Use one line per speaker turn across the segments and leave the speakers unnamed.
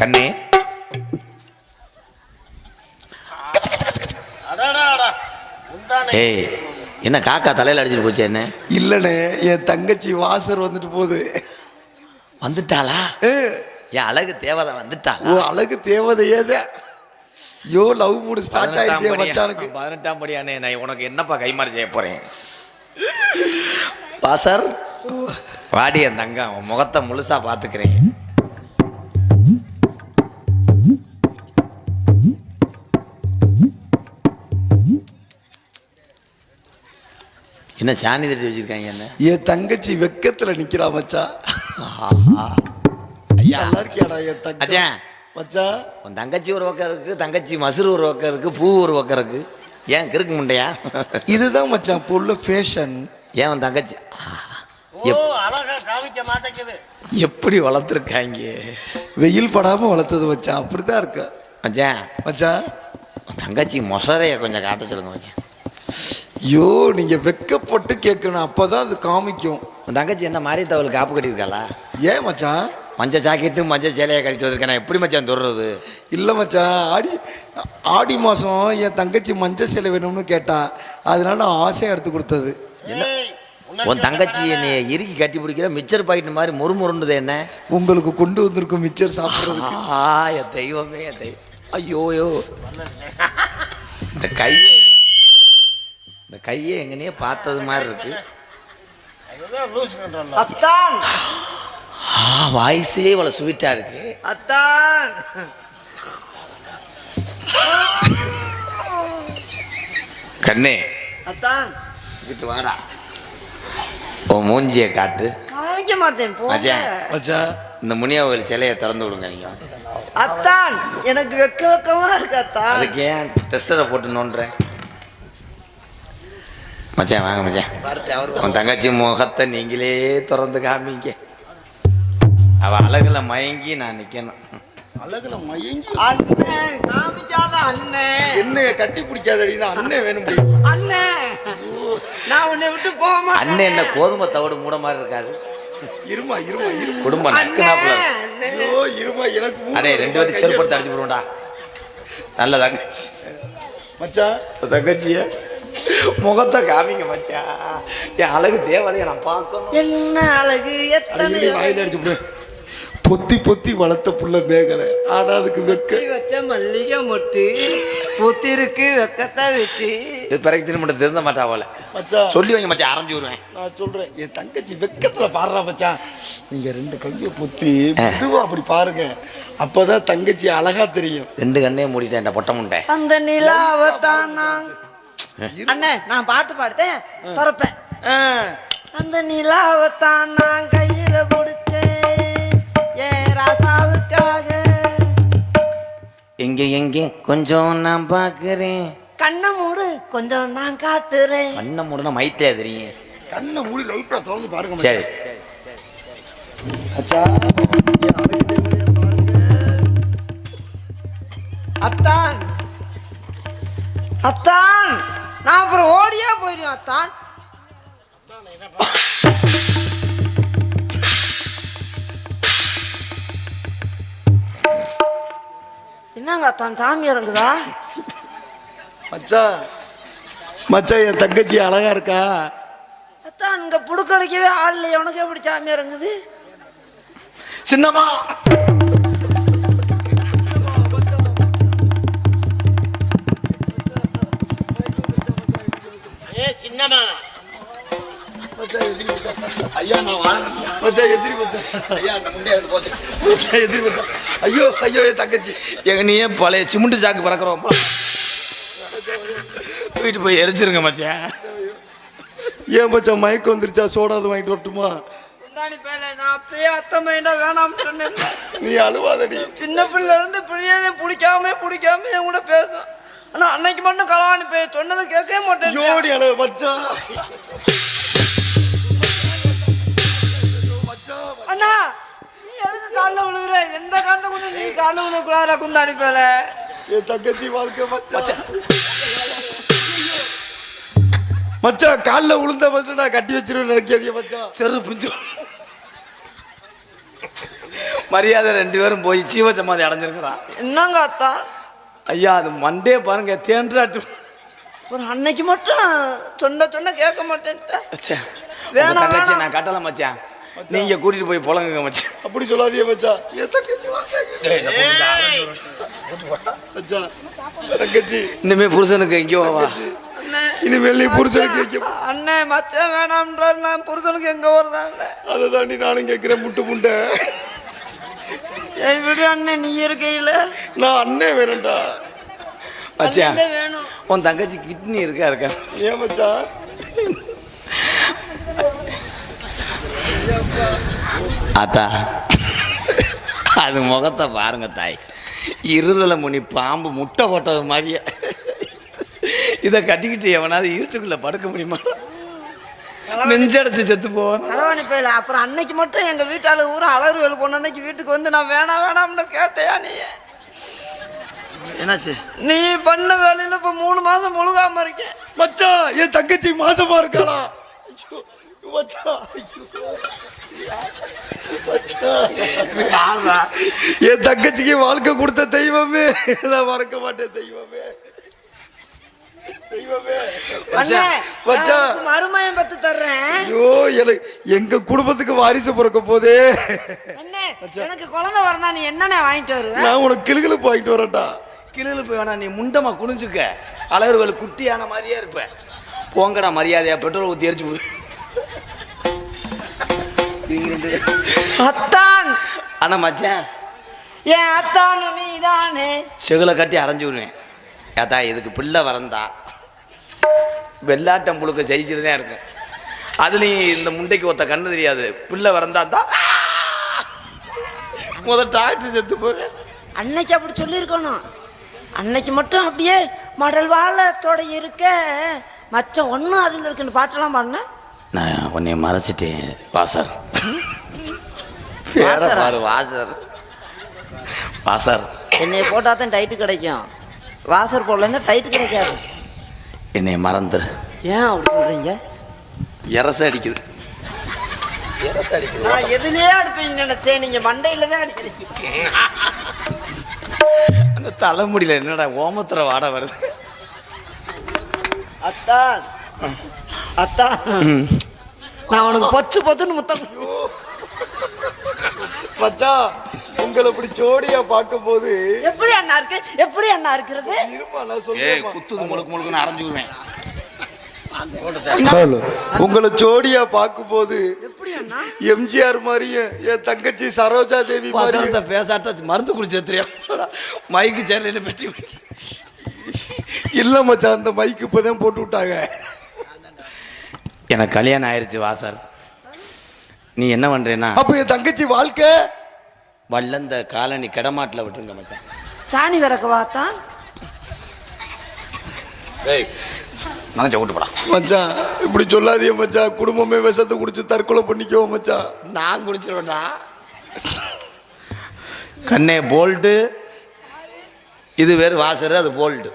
கண்ணே. ஏய் என்ன காக்கா தலையில அடிச்சிட்டு போச்சு என்ன?
இல்லைண்ணே என் தங்கச்சி வாசர் வந்துட்டு போகுது.
வந்துட்டாளா? என் அழகு தேவதை வந்துட்டாளா?
ஓ அழகு தேவதையே தான் யோ லவ் மூடு ஸ்டார்ட் ஆயிடுச்சு மச்சானுக்கு.
பதினெட்டாம் படியானே நான் உனக்கு என்னப்பா கைமாறு செய்ய போறேன்? பாசர் வாடி என் தங்கம். முகத்தை முழுசா பாத்துக்கிறேன் என்ன சாணி தட்டி வச்சிருக்காங்க என்ன?
என் தங்கச்சி வெக்கத்துல நிக்கிறா மச்சான்
ஆஹா. ஐயா.
நல்லா இருக்கியாடா என் தங்கச்சி மச்சான்
உன் தங்கச்சி ஒரு பக்கம் இருக்கு தங்கச்சி மசுறு ஒரு பக்கம் இருக்கு பூ ஒரு பக்கம் இருக்கு. ஏன் கிறுக்கு முண்டையா?
இதுதான் மச்சான் இப்போ உள்ள ஃபேஷன்
ஏன் உன் தங்கச்சி? ஆ,
ஓ அழகா காமிக்க மாட்டேங்குது.
எப்படி வளர்த்துருக்காங்க?
வெயில் படாம வளர்த்தது மச்சான் அப்படிதான் இருக்க.
மச்சான்
மச்சான்
உன் தங்கச்சி மொசரைய கொஞ்சம் காட்ட சொல்லுங்க மச்சான்
ஐயோ நீங்க வெக்கப்பட்டு கேட்கணும். அப்பதான் அது காமிக்கும்.
உன் தங்கச்சி என்ன மாதிரி தவள் காப்பு கட்டியிருக்காளா?
ஏன் மச்சான்?
மஞ்சள் ஜாக்கெட்டு மஞ்சள் சேலையை கட்டிட்டு வந்திருக்கேன். நான் எப்படி மச்சான் தொடுறது?
இல்லை மச்சான். ஆடி ஆடி மாதம் என் தங்கச்சி மஞ்சள் சேலை வேணும்னு கேட்டா அதனால நான் ஆசையாக எடுத்து கொடுத்தது.
உனக்கு
உன் தங்கச்சி என்னை இறுக்கி கட்டி பிடிக்கிற மிச்சர் பாக்கெட் மாதிரி முறுமுறுண்டுது என்ன?
உங்களுக்கு கொண்டு வந்திருக்கும் மிச்சர் சாப்பிட்றதுக்கு.
ஆ என் தெய்வமே என் தெய்வம் ஐயோயோ. இந்த கையை இந்த கையை எங்கனையே பார்த்தது மாதிரி இருக்கு.
அதுதான் லூஸ் கண்ட்ரோல்
அத்தான்.
ஆ வாய்ஸே இவ்வளோ ஸ்வீட்டாக இருக்கு.
அத்தான்.
கண்ணே.
அத்தான்.
இங்கிட்டு வாடா. உன் மூஞ்சியை காட்டு.
காமிக்க மாட்டேன்
மச்சான். இந்த முனியாவில் சிலையை திறந்து விடுங்க நீங்கள்
அத்தான். எனக்கு வெக்க வெக்கமா இருக்கு அத்தான்.
அதுக்கு ஏன் டெஸ்டரை போட்டு நோண்டுறேன் மச்சான் வாங்க மச்சான். உன் தங்கச்சி முகத்தை நீங்களே திறந்து காமிங்க. அவ அழகுல மயங்கி நான் நிக்கணும்.
அழகுல மயங்கி?
அண்ணன் காமிக்காத அண்ணன்
என்னைய கட்டி பிடிக்காதடினா அண்ணன் வேணும்
அண்ணன் நான் உன்னை விட்டு போக மாட்டேன்.
அண்ணன் என்ன கோதுமை தவிடு மூட மாதிரி இருக்காரு?
இருமா இருமா இருமா
குடும்பம்.
அண்ணன்
ஐயோ இருமா எனக்கு
அடே ரெண்டு பேரும் செருப்படுத்த அடிச்சு போடுவோம்டா நல்ல தங்கச்சி.
மச்சான்.
தங்கச்சிய? முகத்தை காமிங்க மச்சான். என் அழகு தேவதையை நான் பார்க்கணும்.
என்ன அழகு? எத்தனை
வாயில அடிச்சு பொத்தி பொத்தி வளர்த்த புள்ள மேகலை. ஆனா அதுக்கு வெக்க.
வச்ச மல்லிகை மொட்டு புத்திருக்கு வெக்கத்தை விட்டு.
இது பிறகு திரும்ப திருந்த மாட்டா போல
மச்சான்.
சொல்லி வைங்க மச்சான் அரைஞ்சு விடுவேன்.
நான் சொல்றேன். என் தங்கச்சி வெக்கத்துல பாடுறா மச்சான். நீங்க ரெண்டு கையை பொத்தி மெதுவா அப்படி பாருங்க. அப்பதான் தங்கச்சி அழகா தெரியும்.
ரெண்டு கண்ணையும் மூடிட்டேன் இந்த பொட்டை முண்டை.
அந்த நிலாவத்தான் நான் அண்ணே நான் பாட்டு பாடுத்தேன் திறப்பேன்.
ஆ,
அந்த நிலாவத்தான் நான் கையில கொடுத்தேன் ஏன் ராசாவுக்காக.
எங்க எங்க? கொஞ்சம் நான் பார்க்கறேன்.
கண்ணை மூடு கொஞ்சம் நான் காட்டுறேன்.
கண்ணை மூடனா மைத்திலே தெரியும்.
கண்ணை மூடி லைட்டா திறந்து பாருங்க
சரி.
பாருங்க.
அத்தான். அத்தான். நான் அப்புறம் ஓடியா போயிடுவேன் அத்தான். என்னங்க அத்தான் சாமி இறங்குதா?
மச்சான் மச்சான் என் தங்கச்சி அழகா இருக்கா?
அத்தான் இங்க புடுக்கடிக்கவே ஆள் இல்லையே உனக்கு எப்படி சாமி இறங்குது?
சின்னம்மா.
மச்சான் எதிரி மச்சான்.
ஐயா அந்த முண்டையை போச்சு
எதிரி ஐயோ ஐயோ என் தங்கச்சி.
எங்க நீயே பழைய சிமெண்ட் சாக்கு பறக்கிறோம் வீட்டு போய் எரிச்சிருங்க மச்சான்.
ஏன் மச்சான் மயக்கம் வந்துருச்சா? சோடாது வாங்கிட்டு வரட்டுமா? நீ அழுவாதடி.
சின்ன பிள்ளை இருந்து பிள்ளையதை பிடிக்காம பிடிக்காம என் கூட பேசும். ஆனா அன்னைக்கு மட்டும் கலவாணி பே சொன்னதை கேட்கவே மாட்டேன்.
யோடி அழகு மச்சான்.
எந்த காண்ட கொஞ்சம் நீ காலில் விழுகக்கூடாதா குந்தாணி பேல
என் தங்கச்சி வாழ்க்கை மச்சான். மச்சான் காலில் விழுந்த வந்து நான் கட்டி வச்சிருவேன் நினைக்காதீங்க மச்சான்.
செரு பிஞ்சு. மரியாதை ரெண்டு பேரும் போய் ஜீவ சமாதி அடைஞ்சிருக்கிறான்
என்னங்க அத்தான்
ஐயா அது மண்டே பாருங்க தேன்றாட்டு.
ஒரு அன்னைக்கு மட்டும் சொன்ன சொன்ன கேட்க
உங்க
வேணாம்.
நான் கட்டல மச்சான் நீங்க கூட்டிட்டு போய் புலங்குங்க மச்சான்.
அப்படி சொல்லாதீங்க மச்சான். என் தங்கச்சி
இனிமே புருஷனுக்கு எங்கேயோ வா
அண்ணே.
இனிமேல் நீ புருஷனுக்கு வைக்க
அண்ணே மச்சான் வேணாம்ன்றார். நான் புருஷனுக்கு எங்க வருதான்
அதை தாண்டி நானும் கேட்கிறேன் முட்டு முண்டை
சரி விடு அண்ணே நீ இருக்கையில.
நான் அண்ணன் வேணும்டா.
மச்சான்
அண்ணன் வேணும்.
உன் தங்கச்சி கிட்னி இருக்கா இருக்கா?
ஏன் மச்சான்?
ஆத்தா அது முகத்தை பாருங்க தாய். இருதலை முனி பாம்பு முட்டை போட்டது மாதிரியே. இதை கட்டிக்கிட்டு எவனாவது இருட்டுக்குள்ள படுக்க முடியுமா? நெஞ்சடைச்சு செத்து போவான்?
களவாணி போயில அப்புறம் அன்னைக்கு மட்டும் எங்க வீட்டாளு ஊர் அலறு வேலு போன அன்னைக்கு வீட்டுக்கு வந்து நான் வேணாம் வேணாம்னு கேட்டையா நீ?
என்னாச்சு?
நீ பண்ண வேலையில இப்ப மூணு மாசம் முழுகாம இருக்கேன்.
மச்சான் என் தங்கச்சி மாசமா ஐயோ. மச்சான். என் தங்கச்சிக்கு வாழ்க்கை கொடுத்த தெய்வமே. நான் மறக்க மாட்டேன் தெய்வமே.
மருமயம் பத்து தர்றேன்.
ஐயோ எனக்கு எங்க குடும்பத்துக்கு வாரிசு பிறக்க போதே.
அண்ணே எனக்கு குழந்தை வரனா நீ என்னண்ணே வாங்கிட்டு வருவ?
நான் உனக்கு கிளுகிழு போயிட்டு வரேன்டா.
கிளியில் போய் வேணா நீ முண்டமா குனிஞ்சுக்க. அழகர்கள் குட்டியான மாதிரியே இருப்ப. போங்கடா மரியாதையா பெட்ரோல் ஊற்றி எரிச்சு.
அத்தான்.
ஆனா மச்சான்.
என் அத்தான் நீதானே.
செகுலை கட்டி அரைஞ்சு விடுவேன். ஏத்தா இதுக்கு பிள்ளை வரந்தா. வெள்ளாட்டம் புழுக்க ஜெயிச்சுட்டு தான் இருக்கும். அதுலேயும் இந்த முண்டைக்கு ஒத்த கண்ணு தெரியாது. பிள்ளை வரந்தா தான் முத டாக்டர் செத்து போவேன்.
அன்னைக்கு அப்படி சொல்லியிருக்கணும். அன்னைக்கு மட்டும் அப்படியே மடல் வாழத்தோட இருக்க. மச்சம் ஒன்றும் அதில் இருக்குன்னு பாட்டெல்லாம் பாருண்ணே
நான் உன்னை மறைச்சிட்டேன் வாசர் பேர
வாசரா?
பாரு வாசர். வாசர்.
என்னைய போட்டால் தான் டைட்டு கிடைக்கும். வாசர் போடலன்னா டைட்டு கிடைக்காது.
என்னை மறந்துரு
ஏன் அப்படி சொல்கிறீங்க
எரச அடிக்குது. எரச அடிக்குது.
நான் எதுலயே அடிப்பீங்க நினைச்சேன். நீங்கள் மண்டையில் தான் அடிக்கிறீங்க.
அந்த தலைமுடியில என்னடா ஓமத்துற வாடை வருது?
அத்தான். அத்தான். நான் உனக்கு பொச்சு பொத்துன்னு முத்தம்.
மச்சான் உங்களை இப்படி ஜோடியா பார்க்கும் போது
எப்படி அண்ணா இருக்கு? எப்படி அண்ணா இருக்கிறது?
இருமா நான்
ஏய்
சொல்றேன்
குத்துது முழுக்கு முழுக்குன்னு அரைஞ்சுக்குவேன்.
உங்களை ஜோடியா பார்க்கும்போது
எப்படி அண்ணா?
எம்ஜிஆர் மாதிரியும் என் தங்கச்சி சரோஜா தேவி மாதிரியும்
வசனத்தை பேசாட்ட மருந்து குடிச்சு தெரியும் மைக்கு சேர்ல பெட்டி?
இல்ல மச்சான் அந்த மைக்கு இப்பதான் போட்டு விட்டாங்க.
எனக்கு கல்யாணம் ஆயிருச்சு வாசர் நீ என்ன பண்றேன்னா
அப்ப என் தங்கச்சி வாழ்க்கை?
வல்லந்த காலனி கிடமாட்டில் விட்டுருங்க மச்சான்.
சாணி விறக்கவா தான்
ஏய் நினச்ச விட்டு போடா.
மச்சான் இப்படி சொல்லாதீங்க மச்சான். குடும்பமே விஷத்தை குடிச்சு தற்கொலை பண்ணிக்கோ மச்சான்.
நான் குடிச்சிருவேன்டா. கண்ணே போல்ட்டு. இது வேறு வாசரு அது போல்ட்டு.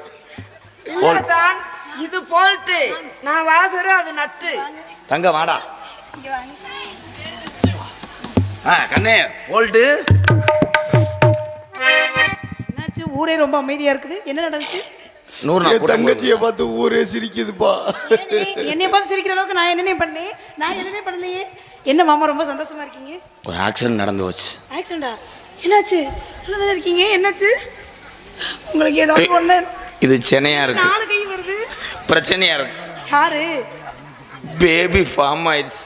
போல்
தான் இது போல்ட்டு நான் வாசரு அது நட்டு.
தங்க வாடா. ஆ கண்ணே போல்ட்டு
என்னாச்சு? ஊரே ரொம்ப அமைதியா இருக்குது. என்ன நடந்துச்சு?
என் தங்கச்சியை பார்த்து ஊரே சிரிக்குதுப்பா.
என்னைய பார்த்து சிரிக்கிற அளவுக்கு நான் என்னென்ன பண்ணேன் நான் எதுவுமே பண்ணலையே. என்ன மாமா ரொம்ப சந்தோஷமா இருக்கீங்க?
ஒரு ஆக்சிடென்ட் நடந்து போச்சு.
ஆக்சிடென்டா என்னாச்சு? நல்லதா இருக்கீங்க. என்னாச்சு? உங்களுக்கு ஏதாவது ஒண்ணு?
இது சென்னையா இருக்கு.
நாலு
பிரச்சனையா இருக்கு.
யாரு?
பேபி ஃபார்ம் ஆயிடுச்சு.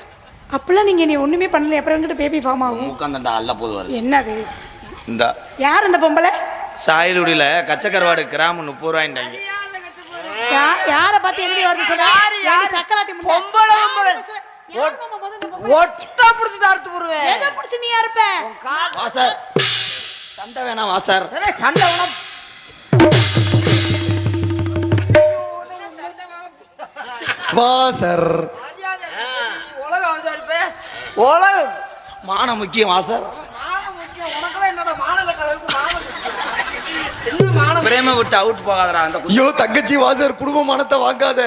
அப்பெல்லாம் நீங்க நீ ஒண்ணுமே பண்ணல அப்புறம் எங்கிட்ட பேபி ஃபார்ம் ஆகும்?
உட்காந்துட்டா அல்ல போது வருது
என்னது?
இந்த.
யார் அந்த பொம்பளை?
சாயலுடியில் கச்சக்கருவாடு கிராம் முப்பது ரூபாய்ண்டாங்க
யா- யார பார்த்து என்னடி வருது சொல்ல
யாரு, யாரு?
சக்கராத்தி.
பொம்பளை? ஒட்டா பிடிச்சி அறுத்து போடுவேன்.
எதை பிடிச்சு நீ இருப்ப
வாசர். சண்டை வேணாம் வாசர்.
சண்டை உனக்கு
வாசர்
மரியாதை நீ உலகம் வந்து இருப்பே உலகம்
மானம் முக்கியம்
மானம்
பிரேம விட்டு அவுட் போகாதடா அந்த
ஐயோ தங்கச்சி வாசர் குடும்ப மனத்தை வாங்காத